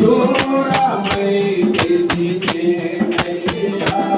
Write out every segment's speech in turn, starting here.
Dora mai te te te mai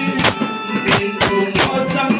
Thank you.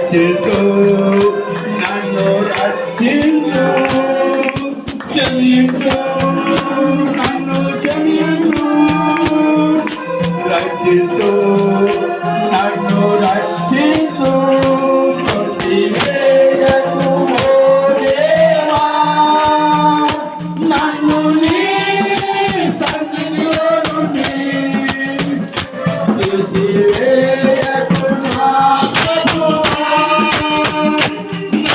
రక్షించు నన్ను రక్షించు క్షమించు నన్ను క్షమించు రక్షించు నన్ను రక్షించు